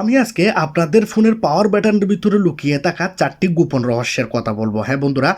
আমি আজকে আপনাদের ফোনের পাওয়ার ব্যাটারির ভিতরে লুকিয়ে থাকা চারটি গোপন রহস্যের কথা বলব। হ্যাঁ বন্ধুরা,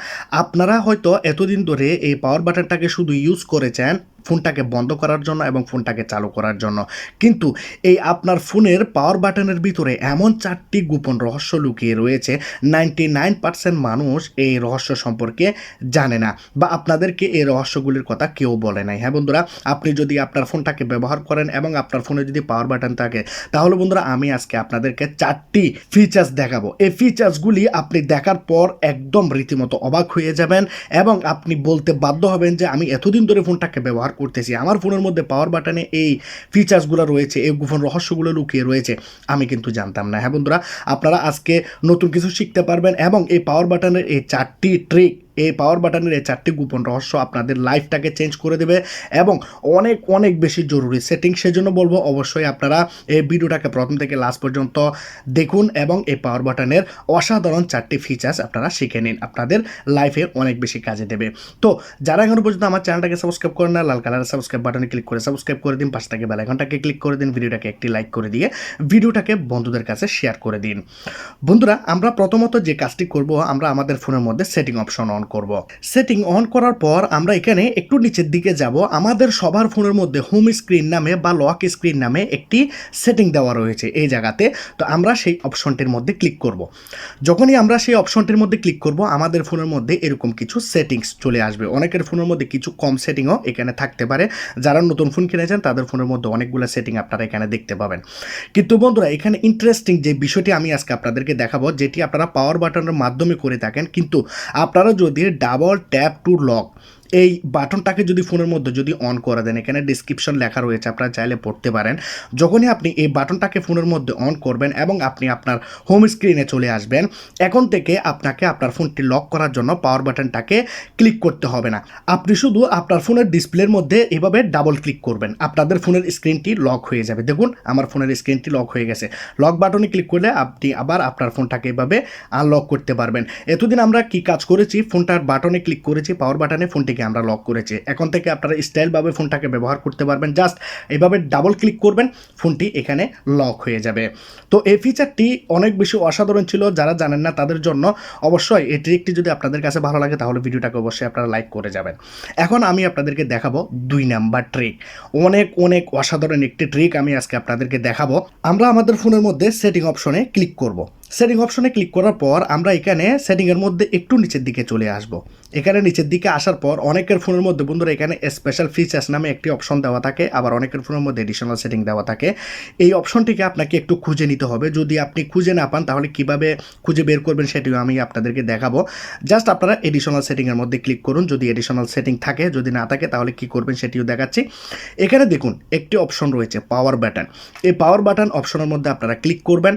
আপনারা হয়তো এতদিন ধরে এই পাওয়ার বাটনটাকে শুধু ইউজ করেছেন ফোনটাকে বন্ধ করার জন্য এবং ফোনটাকে চালু করার জন্য। কিন্তু এই আপনার ফোনের পাওয়ার বাটনের ভিতরে এমন চারটি গোপন রহস্য লুকিয়ে রয়েছে নাইনটি নাইন পার্সেন্ট মানুষ এই রহস্য সম্পর্কে জানে না বা আপনাদেরকে এই রহস্যগুলির কথা কেউ বলে নাই। হ্যাঁ বন্ধুরা, আপনি যদি আপনার ফোনটাকে ব্যবহার করেন এবং আপনার ফোনে যদি পাওয়ার বাটন থাকে, তাহলে বন্ধুরা আমি আজকে আপনাদেরকে চারটি ফিচার্স দেখাবো। এই ফিচার্সগুলি আপনি দেখার পর একদম রীতিমতো অবাক হয়ে যাবেন এবং আপনি বলতে বাধ্য হবেন যে আমি এতদিন ধরে ফোনটাকে ব্যবহার করতেছি। আমার ফোনের মধ্যে পাওয়ার বাটনে এই ফিচার্সগুলো রয়েছে, এই গোপন রহস্যগুলো লুকিয়ে রয়েছে, আমি কিন্তু জানতাম না। হ্যাঁ বন্ধুরা, আপনারা আজকে নতুন কিছু শিখতে পারবেন এবং এই পাওয়ার বাটনের এই চারটি ট্রিক এই পাওয়ার বাটনের এই চারটি গোপন রহস্য আপনাদের লাইফটাকে চেঞ্জ করে দেবে এবং অনেক অনেক বেশি জরুরি সেটিং সেজন্য বলব অবশ্যই আপনারা এই ভিডিওটাকে প্রথম থেকে লাস্ট পর্যন্ত দেখুন এবং এই পাওয়ার বাটনের অসাধারণ চারটি ফিচার্স আপনারা শিখে নিন। আপনাদের লাইফে অনেক বেশি কাজে দেবে। তো যারা এখনও পর্যন্ত আমার চ্যানেলটাকে সাবস্ক্রাইব করেন না, লাল কালারের সাবস্ক্রাইব বাটনে ক্লিক করে সাবস্ক্রাইব করে দিন, পাশ বেল আইকনটাকে ক্লিক করে দিন ভিডিওটাকে একটি লাইক করে দিয়ে ভিডিওটাকে বন্ধুদের কাছে শেয়ার করে দিন। বন্ধুরা, আমরা প্রথমত যে কাজটি করব, আমরা আমাদের ফোনের মধ্যে সেটিং অপশন অন করব। সেটিং অন করার পর আমরা এখানে একটু নিচের দিকে যাব। আমাদের সবার ফোনের মধ্যে হোম স্ক্রিন নামে বা লক স্ক্রিন নামে একটি সেটিং দেওয়া রয়েছে এই জায়গাতে। তো আমরা সেই অপশনটির মধ্যে ক্লিক করব। যখনই আমরা সেই অপশনটির মধ্যে ক্লিক করব, আমাদের ফোনের মধ্যে এরকম কিছু সেটিংস চলে আসবে। অনেকের ফোনের মধ্যে কিছু কম সেটিংও এখানে থাকতে পারে। যারা নতুন ফোন কিনেছেন, তাদের ফোনের মধ্যে অনেকগুলো সেটিং আপনারা এখানে দেখতে পাবেন। কিন্তু বন্ধুরা, এখানে ইন্টারেস্টিং যে বিষয়টি আমি আজকে আপনাদেরকে দেখাবো, যেটি আপনারা পাওয়ার বাটনের মাধ্যমে করে থাকেন। কিন্তু আপনারা যদি ডাবল ট্যাপ টু লক এই বাটনটাকে যদি ফোনের মধ্যে যদি অন করে দেন, এখানে ডিসক্রিপশন লেখা রয়েছে, আপনারা চাইলে পড়তে পারেন। যখনই আপনি এই বাটনটাকে ফোনের মধ্যে অন করবেন এবং আপনি আপনার হোম স্ক্রিনে চলে আসবেন, এখন থেকে আপনাকে আপনার ফোনটি লক করার জন্য পাওয়ার বাটনটাকে ক্লিক করতে হবে না। আপনি শুধু আপনার ফোনের ডিসপ্লের মধ্যে এভাবে ডাবল ক্লিক করবেন। আপনাদের ফোনের স্ক্রিনটি লক হয়ে যাবে। দেখুন, আমার ফোনের স্ক্রিনটি লক হয়ে গেছে। লক বাটনে ক্লিক করলে আপনি আবার আপনার ফোনটাকে এভাবে আনলক করতে পারবেন। এতদিন আমরা কি কাজ করেছি? ফোনটার বাটনে ক্লিক করেছি পাওয়ার বাটনে ফোনটিকে আমরা লক করেছি। এখন থেকে আপনারা স্টাইলভাবে ফোনটাকে ব্যবহার করতে পারবেন। জাস্ট এভাবে ডাবল ক্লিক করবেন ফোনটি এখানে লক হয়ে যাবে। তো এই ফিচারটি অনেক বেশি অসাধারণ ছিল, যারা জানেন না তাদের জন্য। অবশ্যই এই ট্রিকটি যদি আপনাদের কাছে ভালো লাগে, তাহলে ভিডিওটাকে অবশ্যই আপনারা লাইক করে যাবেন। এখন আমি আপনাদেরকে দেখাবো দুই নাম্বার ট্রিক অনেক অনেক অসাধারণ একটি ট্রিক আমি আজকে আপনাদেরকে দেখাবো। আমরা আমাদের ফোনের মধ্যে সেটিং অপশনে ক্লিক করব। সেটিং অপশনে ক্লিক করার পর আমরা এখানে সেটিংয়ের মধ্যে একটু নিচের দিকে চলে আসব। এখানে নিচের দিকে আসার পর অনেকের ফোনের মধ্যে বন্ধুরা এখানে স্পেশাল ফিচার্স নামে একটি অপশন দেওয়া থাকে, আবার অনেকের ফোনের মধ্যে এডিশনাল সেটিং দেওয়া থাকে। এই অপশনটিকে আপনাকে একটু খুঁজে নিতে হবে। যদি আপনি খুঁজে না পান, তাহলে কীভাবে খুঁজে বের করবেন সেটিও আমি আপনাদেরকে দেখাবো। জাস্ট আপনারা এডিশনাল সেটিংয়ের মধ্যে ক্লিক করুন। যদি এডিশনাল সেটিং থাকে, যদি না থাকে, তাহলে কি করবেন সেটিও দেখাচ্ছি। এখানে দেখুন, একটি অপশন রয়েছে পাওয়ার বাটন এই পাওয়ার বাটন অপশনের মধ্যে আপনারা ক্লিক করবেন।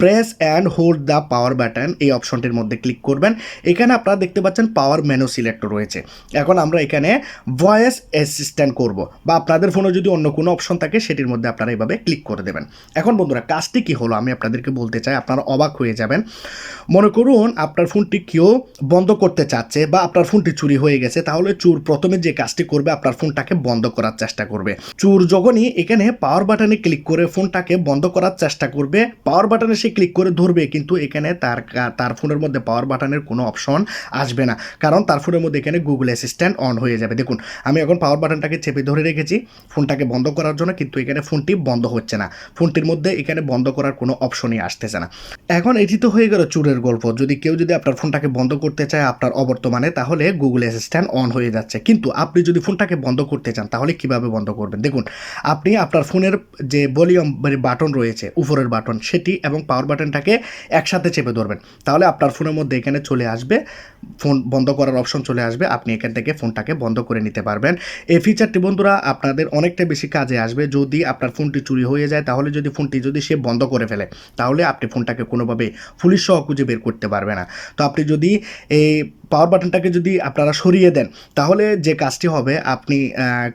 Press and hold the power button এই অপশনটির মধ্যে ক্লিক করবেন। এখানে আপনারা দেখতে পাচ্ছেন পাওয়ার মেনু সিলেক্ট রয়েছে। এখন আমরা এখানে ভয়েস অ্যাসিস্ট্যান্ট করব বা আপনাদের ফোনে যদি অন্য কোনো অপশন থাকে সেটির মধ্যে আপনারা এইভাবে ক্লিক করে দেবেন। এখন বন্ধুরা, কাজটি কী হলো? আমি আপনাদেরকে বলতে চাই, আপনারা অবাক হয়ে যাবেন। মনে করুন আপনার ফোনটি কেউ বন্ধ করতে চাচ্ছে বা আপনার ফোনটি চুরি হয়ে গেছে, তাহলে চুর প্রথমে যে কাজটি করবে আপনার ফোনটাকে বন্ধ করার চেষ্টা করবে। চুর যখনই এখানে পাওয়ার বাটনে ক্লিক করে ফোনটাকে বন্ধ করার চেষ্টা করবে, পাওয়ার বাটনে সে ক্লিক করে ধরবে, কিন্তু এখানে তার তার ফোনের মধ্যে পাওয়ার বাটনের কোনো অপশন আসবে না। কারণ তার ফোনের মধ্যে এখানে গুগল অ্যাসিস্ট্যান্ট অন হয়ে যাবে। দেখুন, আমি এখন পাওয়ার বাটনটাকে চেপে ধরে রেখেছি ফোনটাকে বন্ধ করার জন্য, কিন্তু এখানে ফোনটি বন্ধ হচ্ছে না। ফোনটির মধ্যে এখানে বন্ধ করার কোনো অপশনই আসতেছে না। এখন এটি তো হয়ে গেল চুরের গল্প। যদি কেউ যদি আপনার ফোনটাকে বন্ধ করতে চায় আপনার অবর্তমানে, তাহলে গুগল অ্যাসিস্ট্যান্ট অন হয়ে যাচ্ছে। কিন্তু আপনি যদি ফোনটাকে বন্ধ করতে চান, তাহলে কীভাবে বন্ধ করবেন? দেখুন, আপনি আপনার ফোনের যে ভলিউম বাটন রয়েছে, উপরের বাটন সেটি এবং পাওয়ার বাটনটাকে একসাথে চেপে ধরবেন। তাহলে আপনার ফোনের মধ্যে এখানে চলে আসবে ফোন বন্ধ করার অপশন চলে আসবে, আপনি এখান থেকে ফোনটাকে বন্ধ করে নিতে পারবেন। এই ফিচারটি বন্ধুরা আপনাদের অনেকটা বেশি কাজে আসবে, যদি আপনার ফোনটি চুরি হয়ে যায়, তাহলে যদি ফোনটি যদি সে বন্ধ করে ফেলে, তাহলে আপনি ফোনটাকে কোনোভাবে পুলিশ সহ খুঁজে বের করতে পারবে না। তো আপনি যদি এই পাওয়ার বাটনটাকে যদি আপনারা সরিয়ে দেন, তাহলে যে কাজটি হবে, আপনি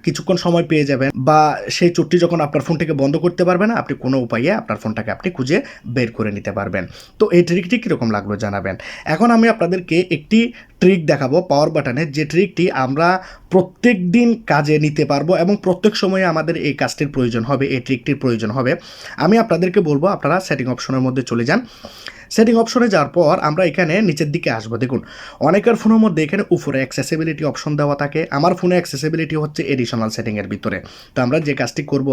কিছুক্ষণ সময় পেয়ে যাবেন বা সেই চোটটি যখন আপনার ফোনটাকে বন্ধ করতে পারবেন আপনি কোনো উপায়ে আপনার ফোনটাকে আপনি খুঁজে বের করে নিতে পারবেন। তো এই ট্রিকটি কীরকম লাগল জানাবেন। এখন আমি আপনাদেরকে একটি ট্রিক দেখাবো পাওয়ার বাটনের যে ট্রিকটি আমরা প্রত্যেক দিন কাজে নিতে পারব এবং প্রত্যেক সময়ে আমাদের এই কাজটির প্রয়োজন হবে, এই ট্রিকটির প্রয়োজন হবে। আমি আপনাদেরকে বলব, আপনারা সেটিং অপশনের মধ্যে চলে যান। সেটিং অপশনে যাওয়ার পর আমরা এখানে নিচের দিকে আসব। দেখুন, অনেকের ফোনের মধ্যে এখানে উপরে অ্যাক্সেসিবিলিটি অপশন দেওয়া থাকে। আমার ফোনে অ্যাক্সেসিবিলিটি হচ্ছে এডিশনাল সেটিংয়ের ভিতরে। তো আমরা যে কাজটি করব,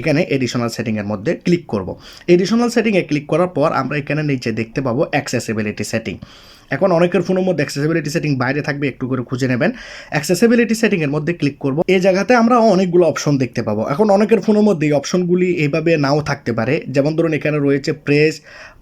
এখানে এডিশনাল সেটিংয়ের মধ্যে ক্লিক করব। এডিশনাল সেটিংয়ে ক্লিক করার পর আমরা এখানে নিচে দেখতে পাবো অ্যাক্সেসিবিলিটি সেটিং এখন অনেকের ফোনের মধ্যে অ্যাক্সেসিবিলিটি সেটিং বাইরে থাকবে, একটু করে খুঁজে নেবেন। অ্যাক্সেসিবিলিটি সেটিংয়ের মধ্যে ক্লিক করব। এই জায়গাতে আমরা অনেকগুলো অপশন দেখতে পাবো। এখন অনেকের ফোনের মধ্যে এই অপশনগুলি এইভাবে নাও থাকতে পারে। যেমন ধরুন এখানে রয়েছে press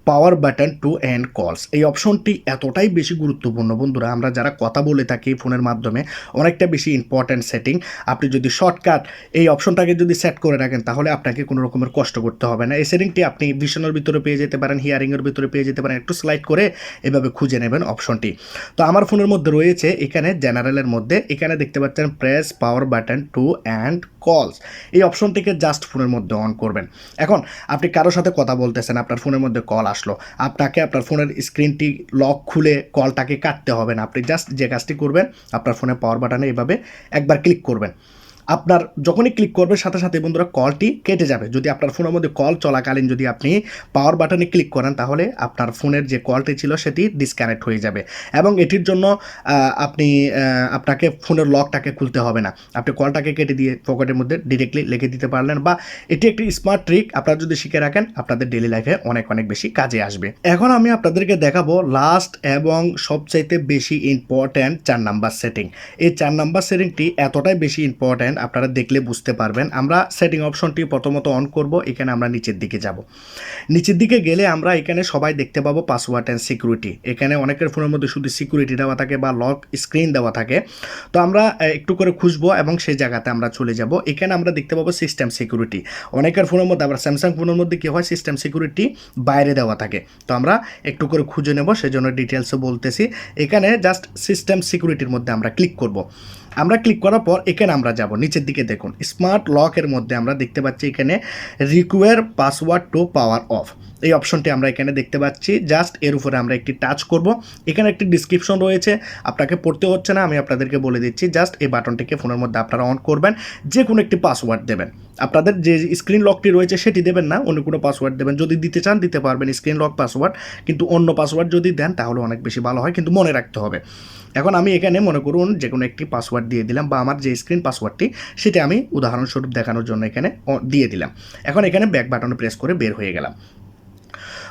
power button to end calls এই অপশনটি এতটাই বেশি গুরুত্বপূর্ণ বন্ধুরা, আমরা যারা কথা বলে থাকি ফোনের মাধ্যমে, অনেকটা বেশি ইম্পর্ট্যান্ট সেটিং আপনি যদি শর্টকাট এই অপশনটাকে যদি সেট করে রাখেন, তাহলে আপনাকে কোনো রকমের কষ্ট করতে হবে না। এই সেটিংটি আপনি ভিশনের ভিতরে পেয়ে যেতে পারেন হিয়ারিংয়ের ভিতরে পেয়ে যেতে পারেন, একটু স্লাইড করে এভাবে খুঁজে নেবেন অপশনটি তো আমার ফোনের মধ্যে রয়েছে এখানে জেনারেলের মধ্যে, এখানে দেখতে পাচ্ছেন press power button to end calls এই অপশনটিকে জাস্ট ফোনের মধ্যে অন করবেন। এখন আপনি কারোর সাথে কথা বলতেছেন, আপনার ফোনের মধ্যে কল আসলো। আপনাকে আপনার ফোনের স্ক্রিনটি লক খুলে কলটাকে কাটতে হবে না। আপনি জাস্ট যে কাজটি করবেন, আপনার ফোনে পাওয়ার বাটনে এভাবে একবার ক্লিক করবেন। আপনার যখনই ক্লিক করবে সাথে সাথে বন্ধুরা কলটি কেটে যাবে। যদি আপনার ফোনের মধ্যে কল চলাকালীন যদি আপনি পাওয়ার বাটনে ক্লিক করেন, তাহলে আপনার ফোনের যে কলটি ছিল, সেটি ডিসকানেক্ট হয়ে যাবে। এবং এটির জন্য আপনি আপনাকে ফোনের লকটাকে খুলতে হবে না। আপনি কলটাকে কেটে দিয়ে পকেটের মধ্যে ডিরেক্টলি লিখে দিতে পারলেন বা এটি একটি স্মার্ট ট্রিক আপনারা যদি শিখে রাখেন, আপনাদের ডেলি লাইফে অনেক অনেক বেশি কাজে আসবে। এখন আমি আপনাদেরকে দেখাবো লাস্ট এবং সবচাইতে বেশি ইম্পর্ট্যান্ট চার নাম্বার সেটিং এই চার নাম্বার সেটিংটি এতটাই বেশি ইম্পর্ট্যান্ট আপনারা দেখলে বুঝতে পারবেন। আমরা সেটিং অপশনটি প্রথমত অন করব, এখানে আমরা নিচের দিকে যাব। নিচের দিকে গেলে আমরা এখানে সবাই দেখতে পাবো পাসওয়ার্ড অ্যান্ড সিকিউরিটি এখানে অনেকের ফোনের মধ্যে শুধু সিকিউরিটি দেওয়া থাকে বা লক স্ক্রিন দেওয়া থাকে। তো আমরা একটু করে খুঁজবো এবং সেই জায়গাতে আমরা চলে যাব। এখানে আমরা দেখতে পাবো সিস্টেম সিকিউরিটি অনেকের ফোনের মধ্যে, আবার স্যামসাং ফোনের মধ্যে কী হয় সিস্টেম সিকিউরিটি বাইরে দেওয়া থাকে। তো আমরা একটু করে খুঁজে নেব, সেজন্য ডিটেলসও বলতেছি। এখানে জাস্ট সিস্টেম সিকিউরিটির মধ্যে আমরা ক্লিক করব। আমরা ক্লিক করার পর এখানে আমরা যাব। নিচের দিকে দেখুন স্মার্ট লকের মধ্যে আমরা দেখতে পাচ্ছি এখানে require password to power off এই অপশনটি আমরা এখানে দেখতে পাচ্ছি। জাস্ট এর উপরে আমরা একটি টাচ করব। এখানে একটি ডিসক্রিপশন রয়েছে। আপনাকে পড়তে হচ্ছে না, আমি আপনাদেরকে বলে দিচ্ছি। জাস্ট এই বাটনটিকে ফোনের মধ্যে আপনারা অন করবেন। যে কোনো একটি পাসওয়ার্ড দেবেন। আপনাদের যে স্ক্রিন লকটি রয়েছে, সেটি দেবেন না। অন্য কোনো পাসওয়ার্ড দেবেন। যদি দিতে চান, দিতে পারবেন স্ক্রিন লক পাসওয়ার্ড কিন্তু অন্য পাসওয়ার্ড যদি দেন, তাহলে অনেক বেশি ভালো হয়। কিন্তু মনে রাখতে হবে। এখন আমি এখানে মনে করুন যে কোনো একটি পাসওয়ার্ড দিয়ে দিলাম বা আমার যে স্ক্রিন পাসওয়ার্ডটি সেটা আমি উদাহরণস্বরূপ দেখানোর জন্য এখানে দিয়ে দিলাম। এখন এখানে ব্যাক বাটনে প্রেস করে বের হয়ে গেলাম।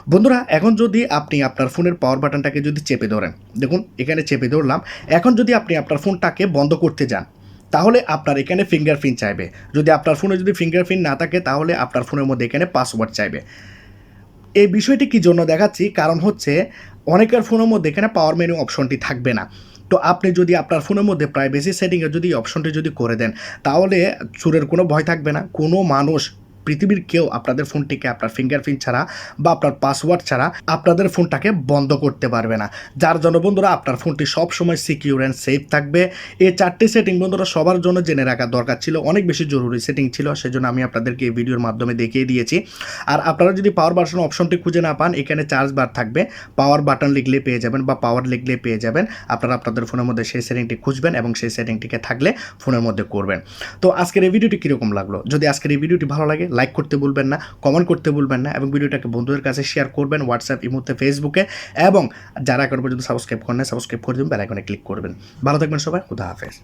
বন্ধুরা, এখন যদি আপনি আপনার ফোনের পাওয়ার বাটনটাকে যদি চেপে ধরেন, দেখুন, এখানে চেপে ধরলাম, এখন যদি আপনি আপনার ফোনটাকে বন্ধ করতে যান, তাহলে আপনার এখানে ফিঙ্গারপ্রিন্ট চাইবে। যদি আপনার ফোনে যদি ফিঙ্গারপ্রিন্ট না থাকে, তাহলে আপনার ফোনের মধ্যে এখানে পাসওয়ার্ড চাইবে। এই বিষয়টি কি জন্য দেখাচ্ছি? কারণ হচ্ছে, অনেকের ফোনের মধ্যে এখানে পাওয়ার মেনু অপশনটি থাকবে না। তো আপনি যদি আপনার ফোনের মধ্যে প্রাইভেসি সেটিংয়ে যদি অপশনটি যদি করে দেন, তাহলে চুরের কোনো ভয় থাকবে না। কোনো মানুষ পৃথিবীর কেউ আপনাদের ফোনটিকে, আপনার ফিঙ্গারপ্রিন্ট ছাড়া বা আপনার পাসওয়ার্ড ছাড়া আপনাদের ফোনটাকে বন্ধ করতে পারবে না। যার জন্য বন্ধুরা, আপনার ফোনটি সব সময় সিকিউর অ্যান্ড সেফ থাকবে। এই চারটি সেটিং বন্ধুরা, সবার জন্য জেনে রাখা দরকার ছিল। অনেক বেশি জরুরি সেটিং ছিল, সেজন্য আমি আপনাদেরকে এই ভিডিওর মাধ্যমে দেখিয়ে দিয়েছি। আর আপনারা যদি পাওয়ার বাটন অপশনটি খুঁজে না পান, এখানে চার্জ বার থাকবে। পাওয়ার বাটন লিখলে পেয়ে যাবেন বা পাওয়ার লিখলে পেয়ে যাবেন। আপনারা আপনাদের ফোনের মধ্যে সেই সেটিংটি খুঁজবেন এবং সেই সেটিংটিকে থাকলে ফোনের মধ্যে করবেন। তো আজকের এই ভিডিওটি কীরকম লাগল? যদি আজকের এই ভিডিওটি ভালো লাগে লাইক করতে ভুলবেন না কমেন্ট করতে ভুলবেন না এবং ভিডিওটাকে বন্ধুদের কাছে শেয়ার করবেন হোয়াটসঅ্যাপ ইমোতে ফেসবুকে এবং যারা এখন পর্যন্ত সাবস্ক্রাইব করেন সাবস্ক্রাইব করে দেবেন বেলাইকনে ক্লিক করবেন। ভালো থাকবেন সবাই, খুদা হাফেজ।